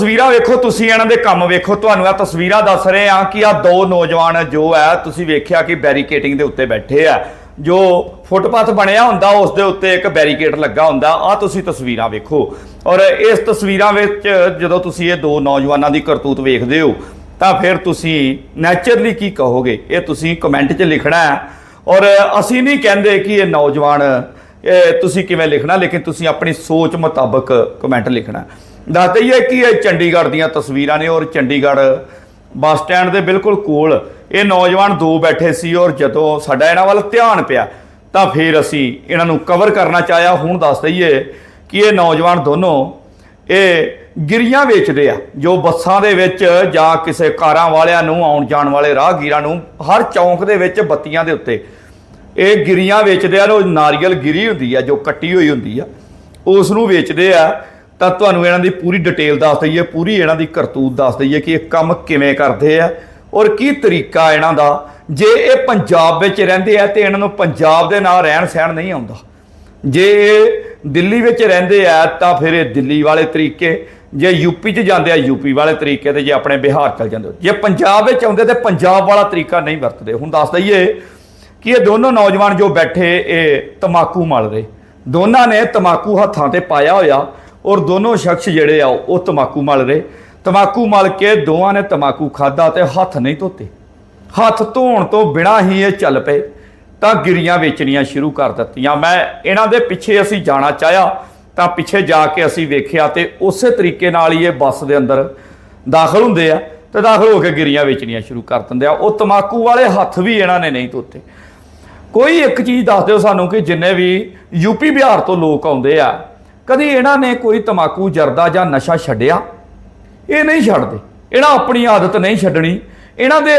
ਤਸਵੀਰਾਂ ਵੇਖੋ, ਤੁਸੀਂ ਇਹਨਾਂ ਦੇ ਕੰਮ ਵੇਖੋ। ਤੁਹਾਨੂੰ ਇਹ ਤਸਵੀਰਾਂ ਦੱਸ ਰਹੇ ਆ ਕਿ ਆ ਦੋ ਨੌਜਵਾਨ ਜੋ ਹੈ, ਤੁਸੀਂ ਵੇਖਿਆ ਕਿ ਬੈਰੀਕੇਟਿੰਗ ਦੇ ਉੱਤੇ ਬੈਠੇ ਆ। ਜੋ ਫੁੱਟਪਾਥ ਬਣਿਆ ਹੁੰਦਾ, ਉਸ ਦੇ ਉੱਤੇ ਇੱਕ ਬੈਰੀਕੇਡ ਲੱਗਾ ਹੁੰਦਾ। ਆ ਤੁਸੀਂ ਤਸਵੀਰਾਂ ਵੇਖੋ। ਔਰ ਇਸ ਤਸਵੀਰਾਂ ਵਿੱਚ ਜਦੋਂ ਤੁਸੀਂ ਇਹ ਦੋ ਨੌਜਵਾਨਾਂ ਦੀ ਕਰਤੂਤ ਵੇਖਦੇ ਹੋ, ਤਾਂ ਫਿਰ ਤੁਸੀਂ ਨੇਚਰਲੀ ਕੀ ਕਹੋਗੇ? ਇਹ ਤੁਸੀਂ ਕਮੈਂਟ 'ਚ ਲਿਖਣਾ ਹੈ। ਔਰ ਅਸੀਂ ਨਹੀਂ ਕਹਿੰਦੇ ਕਿ ਇਹ ਨੌਜਵਾਨ ਤੁਸੀਂ ਕਿਵੇਂ ਲਿਖਣਾ, ਲੇਕਿਨ ਤੁਸੀਂ ਆਪਣੀ ਸੋਚ ਮੁਤਾਬਕ ਕਮੈਂਟ ਲਿਖਣਾ। ਦੱਸ ਦਈਏ ਕਿ ਇਹ ਚੰਡੀਗੜ੍ਹ ਦੀਆਂ ਤਸਵੀਰਾਂ ਨੇ ਔਰ ਚੰਡੀਗੜ੍ਹ ਬੱਸ ਸਟੈਂਡ ਦੇ ਬਿਲਕੁਲ ਕੋਲ ਇਹ ਨੌਜਵਾਨ ਦੋ ਬੈਠੇ ਸੀ ਔਰ ਜਦੋਂ ਸਾਡਾ ਇਹਨਾਂ ਵੱਲ ਧਿਆਨ ਪਿਆ, ਤਾਂ ਫਿਰ ਅਸੀਂ ਇਹਨਾਂ ਨੂੰ ਕਵਰ ਕਰਨਾ ਚਾਹਿਆ। ਹੁਣ ਦੱਸ ਦਈਏ ਕਿ ਇਹ ਨੌਜਵਾਨ ਦੋਨੋਂ ਇਹ ਗਿਰੀਆਂ ਵੇਚਦੇ ਆ, ਜੋ ਬੱਸਾਂ ਦੇ ਵਿੱਚ ਜਾਂ ਕਿਸੇ ਕਾਰਾਂ ਵਾਲਿਆਂ ਨੂੰ ਆਉਣ ਜਾਣ ਵਾਲੇ ਰਾਹਗੀਰਾਂ ਨੂੰ ਹਰ ਚੌਂਕ ਦੇ ਵਿੱਚ ਬੱਤੀਆਂ ਦੇ ਉੱਤੇ ਇਹ ਗਿਰੀਆਂ ਵੇਚਦੇ ਆ ਉਹ ਨਾਰੀਅਲ ਗਿਰੀ ਹੁੰਦੀ ਆ, ਜੋ ਕੱਟੀ ਹੋਈ ਹੁੰਦੀ ਆ, ਉਸ ਨੂੰ ਵੇਚਦੇ ਆ। ਤਾਂ ਤੁਹਾਨੂੰ ਇਹਨਾਂ ਦੀ ਪੂਰੀ ਡਿਟੇਲ ਦੱਸ ਦਈਏ, ਪੂਰੀ ਇਹਨਾਂ ਦੀ ਕਰਤੂਤ ਦੱਸ ਦਈਏ ਕਿ ਇਹ ਕੰਮ ਕਿਵੇਂ ਕਰਦੇ ਆ ਔਰ ਕੀ ਤਰੀਕਾ ਇਹਨਾਂ ਦਾ। ਜੇ ਇਹ ਪੰਜਾਬ ਵਿੱਚ ਰਹਿੰਦੇ ਆ ਤੇ ਇਹਨਾਂ ਨੂੰ ਪੰਜਾਬ ਦੇ ਨਾਲ ਰਹਿਣ ਸਹਿਣ ਨਹੀਂ ਆਉਂਦਾ। ਜੇ ਇਹ ਦਿੱਲੀ ਵਿੱਚ ਰਹਿੰਦੇ ਆ ਤਾਂ ਫਿਰ ਇਹ ਦਿੱਲੀ ਵਾਲੇ ਤਰੀਕੇ, ਜੇ ਯੂਪੀ 'ਚ ਜਾਂਦੇ ਆ ਯੂਪੀ ਵਾਲੇ ਤਰੀਕੇ ਤੇ ਜੇ ਆਪਣੇ ਬਿਹਾਰ ਚਲ ਜਾਂਦੇ ਜੇ ਪੰਜਾਬ ਵਿੱਚ ਆਉਂਦੇ ਤੇ ਪੰਜਾਬ ਵਾਲਾ ਤਰੀਕਾ ਨਹੀਂ ਵਰਤਦੇ। ਹੁਣ ਦੱਸ ਦਈਏ ਕਿ ਇਹ ਦੋਨੋਂ ਨੌਜਵਾਨ ਜੋ ਬੈਠੇ, ਇਹ ਤਮਾਕੂ ਮਲ ਰਹੇ। ਦੋਨਾਂ ਨੇ ਤਮਾਕੂ ਹੱਥਾਂ ਤੇ ਪਾਇਆ ਹੋਇਆ। ਔਰ ਦੋਨੋਂ ਸ਼ਖਸ ਜਿਹੜੇ ਆ, ਉਹ ਤਮਾਕੂ ਮਲ ਰਹੇ। ਤਮਾਕੂ ਮਲ ਕੇ ਦੋਵਾਂ ਨੇ ਤਮਾਕੂ ਖਾਦਾ ਤੇ ਹੱਥ ਨਹੀਂ ਧੋਤੇ। ਹੱਥ ਧੋਣ ਤੋਂ ਬਿਨਾ ਹੀ ਇਹ ਚੱਲ ਪਏ, ਤਾਂ ਗਿਰੀਆਂ ਵੇਚਣੀਆਂ ਸ਼ੁਰੂ ਕਰ ਦਿੱਤੀਆਂ। ਮੈਂ ਇਹਨਾਂ ਦੇ ਪਿੱਛੇ ਅਸੀਂ ਜਾਣਾ ਚਾਹਿਆ, ਤਾਂ ਪਿੱਛੇ ਜਾ ਕੇ ਅਸੀਂ ਵੇਖਿਆ ਤੇ ਉਸੇ ਤਰੀਕੇ ਨਾਲ ਹੀ ਇਹ ਬੱਸ ਦੇ ਅੰਦਰ ਦਾਖਲ ਹੁੰਦੇ ਆ ਤੇ ਦਾਖਲ ਹੋ ਕੇ ਗਿਰੀਆਂ ਵੇਚਣੀਆਂ ਸ਼ੁਰੂ ਕਰ ਦਿੰਦੇ ਆ। ਉਹ ਤਮਾਕੂ ਵਾਲੇ ਹੱਥ ਵੀ ਇਹਨਾਂ ਨੇ ਨਹੀਂ ਧੋਤੇ। ਕੋਈ ਇੱਕ ਚੀਜ਼ ਦੱਸ ਦਿਓ ਸਾਨੂੰ ਕਿ ਜਿੰਨੇ ਵੀ ਯੂਪੀ ਬਿਹਾਰ ਤੋਂ ਲੋਕ ਆਉਂਦੇ ਆ ਕਦੀ ਇਹਨਾਂ ਨੇ ਕੋਈ ਤਮਾਕੂ, ਜਰਦਾ ਜਾਂ ਨਸ਼ਾ ਛੱਡਿਆ? ਇਹ ਨਹੀਂ ਛੱਡਦੇ। ਇਹਨਾਂ ਆਪਣੀ ਆਦਤ ਨਹੀਂ ਛੱਡਣੀ। ਇਹਨਾਂ ਦੇ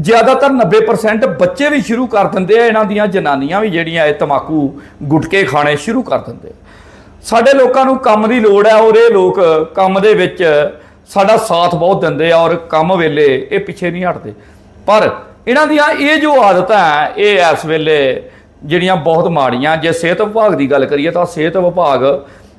ਜ਼ਿਆਦਾਤਰ 90% ਬੱਚੇ ਵੀ ਸ਼ੁਰੂ ਕਰ ਦਿੰਦੇ ਆ, ਇਹਨਾਂ ਦੀਆਂ ਜਨਾਨੀਆਂ ਵੀ ਜਿਹੜੀਆਂ ਇਹ ਤਮਾਕੂ ਗੁਟਕੇ ਖਾਣੇ ਸ਼ੁਰੂ ਕਰ ਦਿੰਦੇ ਸਾਡੇ ਲੋਕਾਂ ਨੂੰ ਕੰਮ ਦੀ ਲੋੜ ਹੈ, ਔਰ ਇਹ ਲੋਕ ਕੰਮ ਦੇ ਵਿੱਚ ਸਾਡਾ ਸਾਥ ਬਹੁਤ ਦਿੰਦੇ ਆ, ਔਰ ਕੰਮ ਵੇਲੇ ਇਹ ਪਿੱਛੇ ਨਹੀਂ ਹਟਦੇ। ਪਰ ਇਹਨਾਂ ਦੀਆਂ ਇਹ ਜੋ ਆਦਤਾਂ ਹੈ, ਇਹ ਇਸ ਵੇਲੇ ਜਿਹੜੀਆਂ ਬਹੁਤ ਮਾੜੀਆਂ, ਜੇ ਸਿਹਤ ਵਿਭਾਗ ਦੀ ਗੱਲ ਕਰੀਏ ਤਾਂ ਸਿਹਤ ਵਿਭਾਗ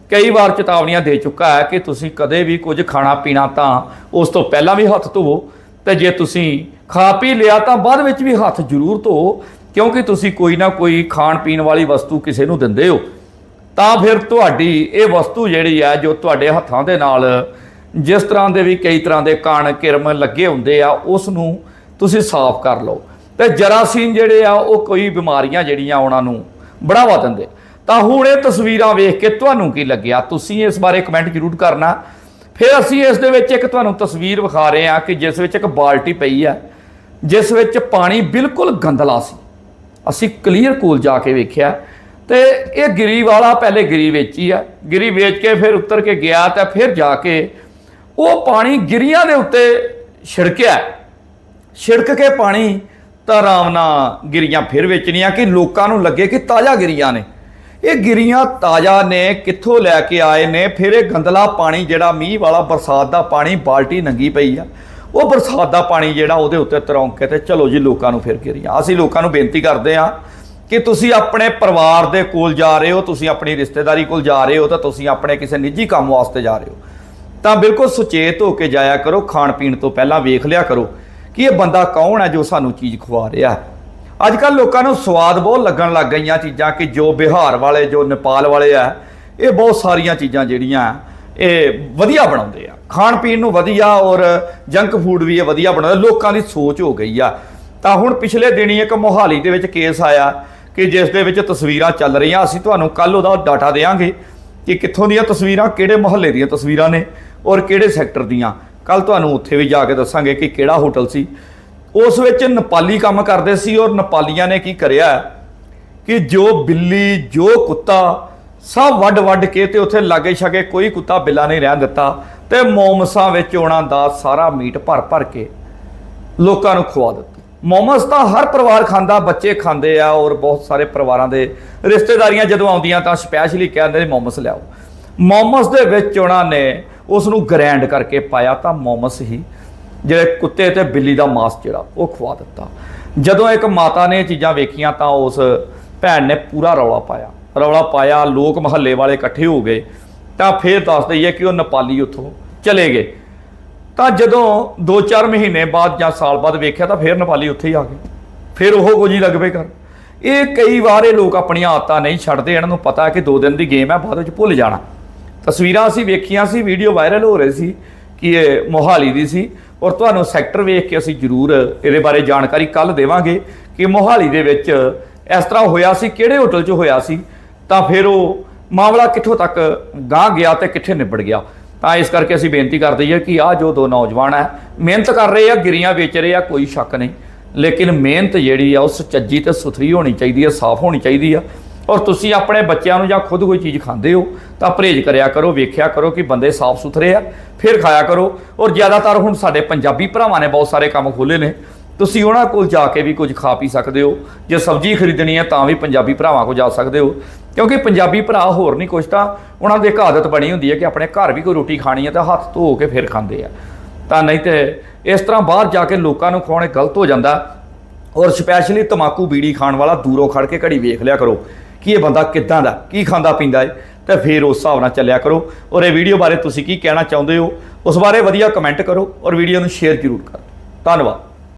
ਕਈ ਵਾਰ ਚੇਤਾਵਨੀਆਂ ਦੇ ਚੁੱਕਾ ਹੈ ਕਿ ਤੁਸੀਂ ਕਦੇ ਵੀ ਕੁਝ ਖਾਣਾ ਪੀਣਾ ਤਾਂ ਉਸ ਤੋਂ ਪਹਿਲਾਂ ਵੀ ਹੱਥ ਧੋਵੋ ਤੇ ਜੇ ਤੁਸੀਂ ਖਾ ਪੀ ਲਿਆ ਤਾਂ ਬਾਅਦ ਵਿੱਚ ਵੀ ਹੱਥ ਜ਼ਰੂਰ ਧੋਵੋ, ਕਿਉਂਕਿ ਤੁਸੀਂ ਕੋਈ ਨਾ ਕੋਈ ਖਾਣ ਪੀਣ ਵਾਲੀ ਵਸਤੂ ਕਿਸੇ ਨੂੰ ਦਿੰਦੇ ਹੋ। ਤਾਂ ਫਿਰ ਤੁਹਾਡੀ ਇਹ ਵਸਤੂ ਜਿਹੜੀ ਹੈ, ਜੋ ਤੁਹਾਡੇ ਹੱਥਾਂ ਦੇ ਨਾਲ ਜਿਸ ਤਰ੍ਹਾਂ ਦੇ ਵੀ ਕਈ ਤਰ੍ਹਾਂ ਦੇ ਕਣ ਕਿਰਮ ਲੱਗੇ ਹੁੰਦੇ ਆ, ਉਸ ਨੂੰ ਤੁਸੀਂ ਸਾਫ਼ ਕਰ ਲਓ। ਤੇ ਜਰਾਸੀਨ ਜਿਹੜੇ ਆ, ਉਹ ਕੋਈ ਬਿਮਾਰੀਆਂ ਜਿਹੜੀਆਂ ਉਹਨਾਂ ਨੂੰ ਬੜਾਵਾ ਦਿੰਦੇ। ਤਾਂ ਹੁਣ ਇਹ ਤਸਵੀਰਾਂ ਵੇਖ ਕੇ ਤੁਹਾਨੂੰ ਕੀ ਲੱਗਿਆ? ਤੁਸੀਂ ਇਸ ਬਾਰੇ ਕਮੈਂਟ ਜ਼ਰੂਰ ਕਰਨਾ। ਫਿਰ ਅਸੀਂ ਇਸ ਦੇ ਵਿੱਚ ਇੱਕ ਤੁਹਾਨੂੰ ਤਸਵੀਰ ਵਿਖਾ ਰਹੇ ਹਾਂ ਕਿ ਜਿਸ ਵਿੱਚ ਇੱਕ ਬਾਲਟੀ ਪਈ ਹੈ ਜਿਸ ਵਿੱਚ ਪਾਣੀ ਬਿਲਕੁਲ ਗੰਦਲਾ ਸੀ। ਅਸੀਂ ਕਲੀਅਰ ਕੋਲ ਜਾ ਕੇ ਵੇਖਿਆ। ਤੇ ਇਹ ਗਿਰੀ ਵਾਲਾ ਪਹਿਲੇ ਗਿਰੀ ਵੇਚੀ ਆ। ਗਿਰੀ ਵੇਚ ਕੇ ਫਿਰ ਉੱਤਰ ਕੇ ਗਿਆ ਤਾਂ ਫਿਰ ਜਾ ਕੇ ਉਹ ਪਾਣੀ ਗਿਰੀਆਂ ਦੇ ਉੱਤੇ ਛਿੜਕਿਆ। ਛਿੜਕ ਕੇ ਪਾਣੀ ਤਾਂ ਆਰਾਮ ਨਾਲ ਗਿਰੀਆਂ ਫਿਰ ਵੇਚਣੀਆਂ ਕਿ ਲੋਕਾਂ ਨੂੰ ਲੱਗੇ ਕਿ ਤਾਜ਼ਾ ਗਿਰੀਆਂ ਨੇ। ਇਹ ਗਿਰੀਆਂ ਤਾਜ਼ਾ ਨੇ, ਕਿੱਥੋਂ ਲੈ ਕੇ ਆਏ ਨੇ? ਫਿਰ ਇਹ ਗੰਦਲਾ ਪਾਣੀ ਜਿਹੜਾ ਮੀਂਹ ਵਾਲਾ ਬਰਸਾਤ ਦਾ ਪਾਣੀ ਬਾਲਟੀ ਨੰਗੀ ਪਈ ਆ। ਉਹ ਬਰਸਾਤ ਦਾ ਪਾਣੀ ਜਿਹੜਾ ਉਹਦੇ ਉੱਤੇ ਤਰੌਂਕ ਕੇ ਤੇ ਚਲੋ ਜੀ ਲੋਕਾਂ ਨੂੰ ਫਿਰ ਗਿਰੀਆਂ। ਅਸੀਂ ਲੋਕਾਂ ਨੂੰ ਬੇਨਤੀ ਕਰਦੇ ਆ ਕਿ ਤੁਸੀਂ ਆਪਣੇ ਪਰਿਵਾਰ ਦੇ ਕੋਲ ਜਾ ਰਹੇ ਹੋ, ਤੁਸੀਂ ਆਪਣੀ ਰਿਸ਼ਤੇਦਾਰੀ ਕੋਲ ਜਾ ਰਹੇ ਹੋ ਤਾਂ ਤੁਸੀਂ ਆਪਣੇ ਕਿਸੇ ਨਿੱਜੀ ਕੰਮ ਵਾਸਤੇ ਜਾ ਰਹੇ ਹੋ। ਤਾਂ ਬਿਲਕੁਲ ਸੁਚੇਤ ਹੋ ਕੇ ਜਾਇਆ ਕਰੋ, ਖਾਣ ਪੀਣ ਤੋਂ ਪਹਿਲਾਂ ਵੇਖ ਲਿਆ ਕਰੋ ਕਿ ਇਹ ਬੰਦਾ ਕੌਣ ਹੈ ਜੋ ਸਾਨੂੰ ਚੀਜ਼ ਖਵਾ ਰਿਹਾ ਅੱਜ ਕੱਲ ਲੋਕਾਂ ਨੂੰ ਸਵਾਦ ਬਹੁਤ ਲੱਗਣ ਲੱਗ ਗਈਆਂ ਚੀਜ਼ਾਂ ਕਿ ਜੋ ਬਿਹਾਰ ਵਾਲੇ, ਜੋ ਨੇਪਾਲ ਵਾਲੇ ਆ, ਇਹ ਬਹੁਤ ਸਾਰੀਆਂ ਚੀਜ਼ਾਂ ਜਿਹੜੀਆਂ ਇਹ ਵਧੀਆ ਬਣਾਉਂਦੇ ਆ। ਖਾਣ ਪੀਣ ਨੂੰ ਵਧੀਆ ਔਰ ਜੰਕ ਫੂਡ ਵੀ ਇਹ ਵਧੀਆ ਬਣਾਉਂਦੇ ਲੋਕਾਂ ਦੀ ਸੋਚ ਹੋ ਗਈ ਆ। ਤਾਂ ਹੁਣ ਪਿਛਲੇ ਦਿਨੀ ਇੱਕ ਮੋਹਾਲੀ ਦੇ ਵਿੱਚ ਕੇਸ ਆਇਆ ਕਿ ਜਿਸ ਦੇ ਵਿੱਚ ਤਸਵੀਰਾਂ ਚੱਲ ਰਹੀਆਂ। ਅਸੀਂ ਤੁਹਾਨੂੰ ਕੱਲ ਉਹਦਾ ਡਾਟਾ ਦੇਵਾਂਗੇ ਕਿ ਕਿੱਥੋਂ ਦੀਆਂ ਤਸਵੀਰਾਂ, ਕਿਹੜੇ ਮੁਹੱਲੇ ਦੀਆਂ ਤਸਵੀਰਾਂ ਨੇ ਔਰ ਕਿਹੜੇ ਸੈਕਟਰ ਦੀਆਂ। ਕੱਲ ਤੁਹਾਨੂੰ ਉੱਥੇ ਵੀ ਜਾ ਕੇ ਦੱਸਾਂਗੇ ਕਿ ਕਿਹੜਾ ਹੋਟਲ ਸੀ। ਉਸ ਵਿੱਚ ਨੇਪਾਲੀ ਕੰਮ ਕਰਦੇ ਸੀ ਔਰ ਨੇਪਾਲੀਆਂ ਨੇ ਕੀ ਕਰਿਆ ਕਿ ਜੋ ਬਿੱਲੀ, ਜੋ ਕੁੱਤਾ ਸਭ ਵੱਡ ਵੱਡ ਕੇ ਤੇ ਉੱਥੇ ਲਾਗੇ ਛਾਗੇ ਕੋਈ ਕੁੱਤਾ ਬਿੱਲਾ ਨਹੀਂ ਰਹਿਣ ਦਿੱਤਾ ਤੇ ਮੋਮਸਾਂ ਵਿੱਚ ਉਹਨਾਂ ਦਾ ਸਾਰਾ ਮੀਟ ਭਰ ਭਰ ਕੇ ਲੋਕਾਂ ਨੂੰ ਖਵਾ ਦਿੱਤਾ। ਮੋਮਸ ਤਾਂ ਹਰ ਪਰਿਵਾਰ ਖਾਂਦਾ, ਬੱਚੇ ਖਾਂਦੇ ਆ ਔਰ ਬਹੁਤ ਸਾਰੇ ਪਰਿਵਾਰਾਂ ਦੇ ਰਿਸ਼ਤੇਦਾਰੀਆਂ ਜਦੋਂ ਆਉਂਦੀਆਂ ਤਾਂ ਸਪੈਸ਼ਲੀ ਕਹਿੰਦੇ ਨੇ ਮੋਮਸ ਲਿਆਓ। ਮੋਮਸ ਦੇ ਵਿੱਚ ਉਹਨਾਂ ਨੇ ਉਸ ਨੂੰ ਗ੍ਰੈਂਡ ਕਰਕੇ ਪਾਇਆ ਤਾਂ ਮੋਮਸ ਹੀ ਜਿਹੜੇ ਕੁੱਤੇ ਤੇ ਬਿੱਲੀ ਦਾ ਮਾਸ ਜਿਹੜਾ, ਉਹ ਖਵਾ ਦਿੱਤਾ। ਜਦੋਂ ਇੱਕ ਮਾਤਾ ਨੇ ਇਹ ਚੀਜ਼ਾਂ ਵੇਖੀਆਂ ਤਾਂ ਉਸ ਭੈਣ ਨੇ ਪੂਰਾ ਰੌਲਾ ਪਾਇਆ। ਰੌਲਾ ਪਾਇਆ, ਲੋਕ ਮਹੱਲੇ ਵਾਲੇ ਇਕੱਠੇ ਹੋ ਗਏ। ਤਾਂ ਫਿਰ ਦੱਸ ਦਈਏ ਕਿ ਉਹ ਨੇਪਾਲੀ ਉੱਥੋਂ ਚਲੇ ਗਏ। ਤਾਂ ਜਦੋਂ 2-4 ਮਹੀਨੇ ਬਾਅਦ ਜਾਂ ਸਾਲ ਬਾਅਦ ਵੇਖਿਆ ਤਾਂ ਫਿਰ ਨੇਪਾਲੀ ਉੱਥੇ ਹੀ ਆ ਗਏ। ਫਿਰ ਉਹ ਕੁਝ ਹੀ ਲੱਗ ਪਏ ਕਰ ਇਹ ਕਈ ਵਾਰ ਇਹ ਲੋਕ ਆਪਣੀਆਂ ਆਦਤਾਂ ਨਹੀਂ ਛੱਡਦੇ, ਇਹਨਾਂ ਨੂੰ ਪਤਾ ਹੈ ਕਿ 2 ਦਿਨ ਦੀ ਗੇਮ ਹੈ, ਬਾਅਦ ਵਿੱਚ ਭੁੱਲ ਜਾਣਾ। ਤਸਵੀਰਾਂ ਅਸੀਂ ਵੇਖੀਆਂ ਸੀ, ਵੀਡੀਓ ਵਾਇਰਲ ਹੋ ਰਹੀ ਸੀ ਕਿ ਇਹ ਮੋਹਾਲੀ ਦੀ ਸੀ। ਔਰ ਤੁਹਾਨੂੰ ਸੈਕਟਰ ਵੇਖ ਕੇ ਅਸੀਂ ਜ਼ਰੂਰ ਇਹਦੇ ਬਾਰੇ ਜਾਣਕਾਰੀ ਕੱਲ ਦੇਵਾਂਗੇ ਕਿ ਮੋਹਾਲੀ ਦੇ ਵਿੱਚ ਇਸ ਤਰ੍ਹਾਂ ਹੋਇਆ ਸੀ, ਕਿਹੜੇ ਹੋਟਲ 'ਚ ਹੋਇਆ ਸੀ, ਤਾਂ ਫਿਰ ਉਹ ਮਾਮਲਾ ਕਿੱਥੋਂ ਤੱਕ ਗਾਂ ਗਿਆ ਤੇ ਕਿੱਥੇ ਨਿਬੜ ਗਿਆ। ਤਾਂ ਇਸ ਕਰਕੇ ਅਸੀਂ ਬੇਨਤੀ ਕਰਦੇ ਹਾਂ ਕਿ ਆਹ ਜੋ ਦੋ ਨੌਜਵਾਨ ਹੈ ਮਿਹਨਤ ਕਰ ਰਹੇ ਆ, ਗਿਰੀਆਂ ਵੇਚ ਰਹੇ ਆ, ਕੋਈ ਸ਼ੱਕ ਨਹੀਂ। ਲੇਕਿਨ ਮਿਹਨਤ ਜਿਹੜੀ ਆ ਉਹ ਸੁਚੱਜੀ ਤੇ ਸੁਥਰੀ ਹੋਣੀ ਚਾਹੀਦੀ ਹੈ ਸਾਫ਼ ਹੋਣੀ ਚਾਹੀਦੀ ਆ। ਔਰ ਤੁਸੀਂ ਆਪਣੇ ਬੱਚਿਆਂ ਨੂੰ ਜਾਂ ਖੁਦ ਕੋਈ ਚੀਜ਼ ਖਾਂਦੇ ਹੋ ਤਾਂ ਪਰਹੇਜ਼ ਕਰਿਆ ਕਰੋ, ਵੇਖਿਆ ਕਰੋ ਕਿ ਬੰਦੇ ਸਾਫ਼ ਸੁਥਰੇ ਆ, ਫਿਰ ਖਾਇਆ ਕਰੋ। ਔਰ ਜ਼ਿਆਦਾਤਰ ਹੁਣ ਸਾਡੇ ਪੰਜਾਬੀ ਭਰਾਵਾਂ ਨੇ ਬਹੁਤ ਸਾਰੇ ਕੰਮ ਖੋਲੇ ਨੇ। ਤੁਸੀਂ ਉਹਨਾਂ ਕੋਲ ਜਾ ਕੇ ਵੀ ਕੁਝ ਖਾ ਪੀ ਸਕਦੇ ਹੋ। ਜੇ ਸਬਜ਼ੀ ਖਰੀਦਣੀ ਹੈ ਤਾਂ ਵੀ ਪੰਜਾਬੀ ਭਰਾਵਾਂ ਕੋਲ ਜਾ ਸਕਦੇ ਹੋ। ਕਿਉਂਕਿ ਪੰਜਾਬੀ ਭਰਾ ਹੋਰ ਨਹੀਂ ਕੁਛ ਤਾਂ ਉਹਨਾਂ ਦੀ ਇੱਕ ਆਦਤ ਬਣੀ ਹੁੰਦੀ ਹੈ ਕਿ ਆਪਣੇ ਘਰ ਵੀ ਕੋਈ ਰੋਟੀ ਖਾਣੀ ਹੈ ਤਾਂ ਹੱਥ ਧੋ ਕੇ ਫਿਰ ਖਾਂਦੇ ਆ। ਤਾਂ ਨਹੀਂ ਤੇ ਇਸ ਤਰ੍ਹਾਂ ਬਾਹਰ ਜਾ ਕੇ ਲੋਕਾਂ ਨੂੰ ਖਵਾਉਣੇ ਗਲਤ ਹੋ ਜਾਂਦਾ। ਔਰ ਸਪੈਸ਼ਲੀ ਤਮਾਕੂ ਬੀੜੀ ਖਾਣ ਵਾਲਾ ਦੂਰੋਂ ਖੜ ਕੇ ਘੜੀ ਵੇਖ ਲਿਆ ਕਰੋ। ਕਿ ਇਹ ਬੰਦਾ ਕਿੱਦਾਂ ਦਾ, ਕੀ ਖਾਂਦਾ ਪੀਂਦਾ ਹੈ ਤੇ ਫਿਰ ਉਸ ਹਿਸਾਬ ਨਾਲ ਚੱਲਿਆ ਕਰੋ। ਔਰ ਇਹ ਵੀਡੀਓ ਬਾਰੇ ਤੁਸੀਂ ਕੀ ਕਹਿਣਾ ਚਾਹੁੰਦੇ ਹੋ? ਉਸ ਬਾਰੇ ਵਧੀਆ ਕਮੈਂਟ ਕਰੋ ਔਰ ਵੀਡੀਓ ਨੂੰ ਸ਼ੇਅਰ ਜ਼ਰੂਰ ਕਰੋ। ਧੰਨਵਾਦ।